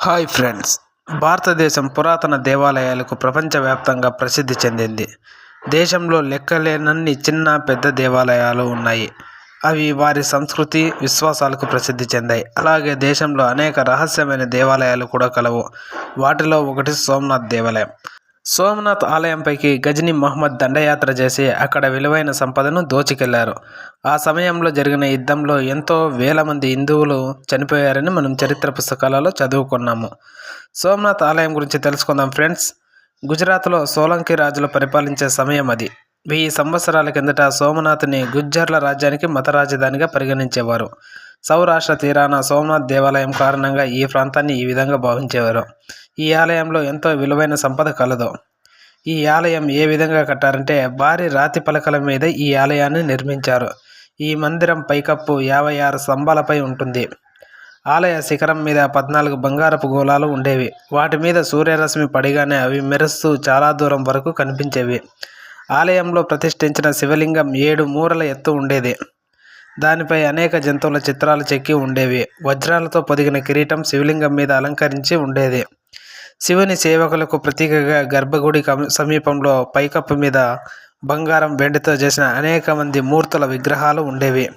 Hi friends. భారతదేశం పురాతన దేవాలయాలకు ప్రపంచవ్యాప్తంగా ప్రసిద్ధి చెందింది. దేశంలో లెక్కలేనన్ని చిన్న పెద్ద దేవాలయాలు ఉన్నాయి. అవి వారి సంస్కృతి విశ్వాసాలకు ప్రసిద్ధి చెందాయి. అలాగే దేశంలో అనేక రహస్యమైన దేవాలయాలు కూడా కలవు. వాటిలో ఒకటి సోమనాథ్ దేవాలయం. సోమనాథ్ ఆలయంపైకి గజని మహమ్మద్ దండయాత్ర చేసి అక్కడ విలువైన సంపదను దోచుకెళ్ళారు. ఆ సమయంలో జరిగిన యుద్ధంలో ఎంతో వేల మంది హిందువులు చనిపోయారని మనం చరిత్ర పుస్తకాలలో చదువుకున్నాము. సోమనాథ్ ఆలయం గురించి తెలుసుకుందాం ఫ్రెండ్స్. గుజరాత్లో సోలంకి రాజులు పరిపాలించే సమయం అది. వెయ్యి సంవత్సరాల కిందట సోమనాథ్ని గుజ్జర్ల రాజ్యానికి మత రాజధానిగా పరిగణించేవారు. సౌరాష్ట్ర తీరాన సోమనాథ్ దేవాలయం కారణంగా ఈ ప్రాంతాన్ని ఈ విధంగా భావించేవారు. ఈ ఆలయంలో ఎంతో విలువైన సంపద కలదు. ఈ ఆలయం ఏ విధంగా కట్టారంటే భారీ రాతి పలకల మీద ఈ ఆలయాన్ని నిర్మించారు. ఈ మందిరం పైకప్పు యాభై ఆరు స్తంభాలపై ఉంటుంది. ఆలయ శిఖరం మీద పద్నాలుగు బంగారపు గోళాలు ఉండేవి. వాటి మీద సూర్యరశ్మి పడిగానే అవి మెరుస్తూ చాలా దూరం వరకు కనిపించేవి. ఆలయంలో ప్రతిష్ఠించిన శివలింగం ఏడు మూరల ఎత్తు ఉండేది. దానిపై అనేక జంతువుల చిత్రాలు చెక్కి ఉండేవి. వజ్రాలతో పొదిగిన కిరీటం శివలింగం మీద అలంకరించి ఉండేది. శివుని సేవకులకు ప్రతీకగా గర్భగుడి సమీపంలో పైకప్పు మీద బంగారం వెండితో చేసిన అనేక మంది మూర్తుల విగ్రహాలు ఉండేవి.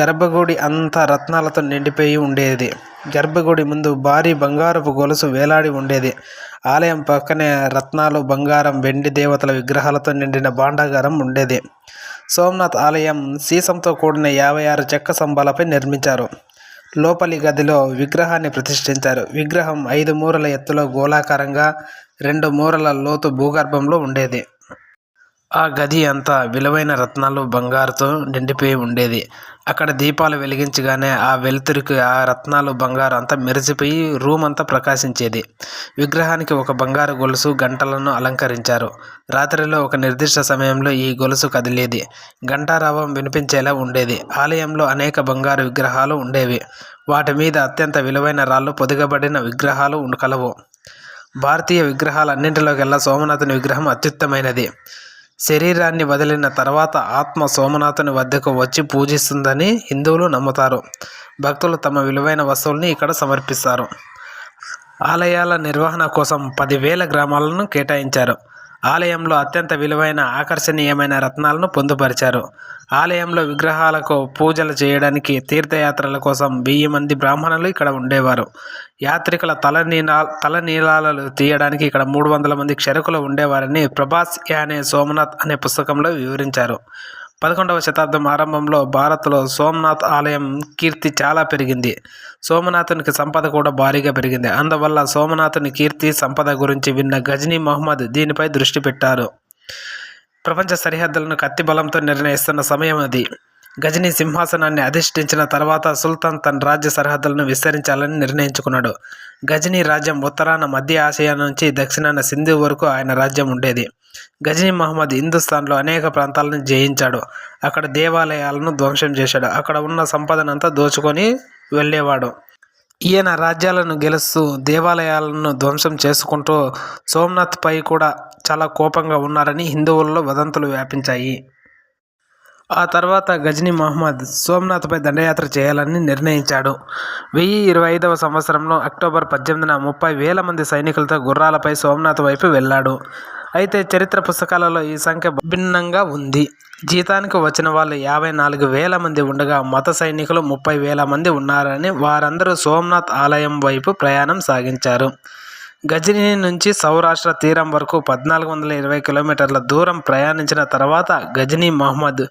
గర్భగుడి అంతా రత్నాలతో నిండిపోయి ఉండేది. గర్భగుడి ముందు భారీ బంగారపు గొలుసు వేలాడి ఉండేది. ఆలయం పక్కనే రత్నాలు బంగారం వెండి దేవతల విగ్రహాలతో నిండిన భాండాగారం ఉండేది. సోమనాథ్ ఆలయం సీసంతో కూడిన యాభై ఆరు చెక్క స్తంభాలపై నిర్మించారు. లోపలి గదిలో విగ్రహాన్ని ప్రతిష్ఠించారు. విగ్రహం ఐదు మూరల ఎత్తులో గోళాకారంగా రెండు మూరల లోతు భూగర్భంలో ఉండేది. ఆ గది అంతా విలువైన రత్నాలు బంగారుతో నిండిపోయి ఉండేది. అక్కడ దీపాలు వెలిగించగానే ఆ వెలుతురికి ఆ రత్నాలు బంగారు అంతా మెరిసిపోయి రూమ్ అంతా ప్రకాశించేది. విగ్రహానికి ఒక బంగారు గొలుసు గంటలను అలంకరించారు. రాత్రిలో ఒక నిర్దిష్ట సమయంలో ఈ గొలుసు కదిలేది. గంటారావం వినిపించేలా ఉండేది. ఆలయంలో అనేక బంగారు విగ్రహాలు ఉండేవి. వాటి మీద అత్యంత విలువైన రాళ్ళు పొదిగబడిన విగ్రహాలు ఉండ- కలవు. భారతీయ విగ్రహాలన్నింటిలోకెల్లా సోమనాథుని విగ్రహం అత్యుత్తమైనది. శరీరాన్ని వదిలిన తర్వాత ఆత్మ సోమనాథుని వద్దకు వచ్చి పూజిస్తుందని హిందువులు నమ్ముతారు. భక్తులు తమ విలువైన వస్తువుల్ని ఇక్కడ సమర్పిస్తారు. ఆలయాల నిర్వహణ కోసం పదివేల గ్రామాలను కేటాయించారు. ఆలయంలో అత్యంత విలువైన ఆకర్షణీయమైన రత్నాలను పొందుపరిచారు. ఆలయంలో విగ్రహాలకు పూజలు చేయడానికి తీర్థయాత్రల కోసం వెయ్యి మంది బ్రాహ్మణులు ఇక్కడ ఉండేవారు. యాత్రికుల తలనీలా తలనీలాలు తీయడానికి ఇక్కడ మూడు వందల మంది క్షరకులు ఉండేవారని ప్రభాస్ యానే సోమనాథ్ అనే పుస్తకంలో వివరించారు. పదకొండవ శతాబ్దం ఆరంభంలో భారత్లో సోమనాథ్ ఆలయం కీర్తి చాలా పెరిగింది. సోమనాథునికి సంపద కూడా భారీగా పెరిగింది. అందువల్ల సోమనాథుని కీర్తి సంపద గురించి విన్న గజనీ మహమ్మద్ దీనిపై దృష్టి పెట్టారు. ప్రపంచ సరిహద్దులను కత్తి బలంతో నిర్ణయిస్తున్న సమయం అది. గజనీ సింహాసనాన్ని అధిష్ఠించిన తర్వాత సుల్తాన్ తన రాజ్య సరిహద్దులను విస్తరించాలని నిర్ణయించుకున్నాడు. గజనీ రాజ్యం ఉత్తరాన మధ్య ఆసియా నుంచి దక్షిణాన సింధు వరకు ఆయన రాజ్యం ఉండేది. గజనీ మహమ్మద్ హిందుస్థాన్లో అనేక ప్రాంతాలను జయించాడు. అక్కడ దేవాలయాలను ధ్వంసం చేశాడు. అక్కడ ఉన్న సంపదనంతా దోచుకొని వెళ్ళేవాడు. ఈయన రాజ్యాలను గెలుస్తూ దేవాలయాలను ధ్వంసం చేసుకుంటూ సోమనాథ్ పై కూడా చాలా కోపంగా ఉన్నారని హిందువుల్లో వదంతులు వ్యాపించాయి. ఆ తర్వాత గజనీ మహమ్మద్ సోమనాథ్పై దండయాత్ర చేయాలని నిర్ణయించాడు. వెయ్యి ఇరవై ఐదవ సంవత్సరంలో అక్టోబర్ పద్దెనిమిదిన ముప్పై వేల మంది సైనికులతో గుర్రాలపై సోమనాథ్ వైపు వెళ్ళాడు. అయితే చరిత్ర పుస్తకాలలో ఈ సంఖ్య భిన్నంగా ఉంది. జీతానికి వచ్చిన వాళ్ళు యాభై నాలుగు వేల మంది ఉండగా మత సైనికులు ముప్పై వేల మంది ఉన్నారని వారందరూ సోమనాథ్ ఆలయం వైపు ప్రయాణం సాగించారు. గజనీ నుంచి సౌరాష్ట్ర తీరం వరకు పద్నాలుగు వందల ఇరవై కిలోమీటర్ల దూరం ప్రయాణించిన తర్వాత గజనీ మహమ్మద్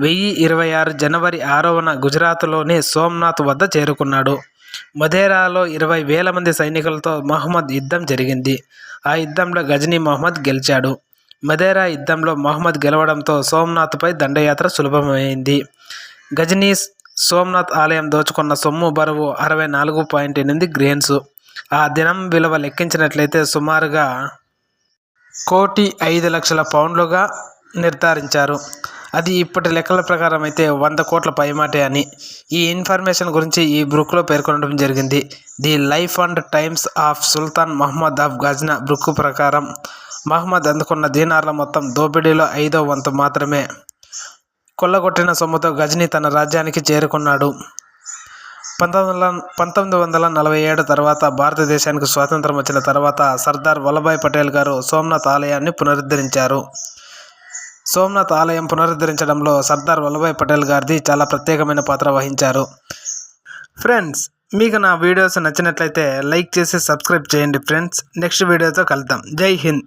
వెయ్యి ఇరవై ఆరు జనవరి ఆరవన గుజరాత్లోని సోమనాథ్ వద్ద చేరుకున్నాడు. మధేరాలో ఇరవై వేల మంది సైనికులతో మహమ్మద్ యుద్ధం జరిగింది. ఆ యుద్ధంలో గజనీ మహమ్మద్ గెలిచాడు. మధేరా యుద్ధంలో మహమ్మద్ గెలవడంతో సోమనాథ్పై దండయాత్ర సులభమైంది. గజనీ సోమనాథ్ ఆలయం దోచుకున్న సొమ్ము బరువు అరవై నాలుగు పాయింట్ ఎనిమిది గ్రెయిన్స్ ఆ దినం విలువ లెక్కించినట్లయితే సుమారుగా కోటి ఐదు లక్షల పౌండ్లుగా నిర్ధారించారు. అది ఇప్పటి లెక్కల ప్రకారం అయితే వంద కోట్ల పైమాటే అని ఈ ఇన్ఫర్మేషన్ గురించి ఈ బ్రుక్లో పేర్కొనడం జరిగింది. The life and times of Sultan Muhammad of Ghazna book ప్రకారం మహమ్మద్ అందుకున్న దీనార్ల మొత్తం దోపిడీలో ఐదో వంతు మాత్రమే. కొల్లగొట్టిన సొమ్ముతో గజ్ని తన రాజ్యానికి చేరుకున్నాడు. పంతొమ్మిది వందల పంతొమ్మిది వందల నలభై ఏడు తర్వాత భారతదేశానికి స్వాతంత్రం వచ్చిన తర్వాత సర్దార్ వల్లభాయ్ పటేల్ గారు సోమనాథ్ ఆలయాన్ని పునరుద్ధరించారు. సోమనాథ్ ఆలయం పునరుద్ధరించడంలో సర్దార్ వల్లభాయ్ పటేల్ గారిది చాలా ప్రత్యేకమైన పాత్ర వహించారు. ఫ్రెండ్స్ మీకు నా వీడియోస్ నచ్చినట్లయితే లైక్ చేసి సబ్స్క్రైబ్ చేయండి ఫ్రెండ్స్. నెక్స్ట్ వీడియోతో కలుద్దాం. జై హింద్.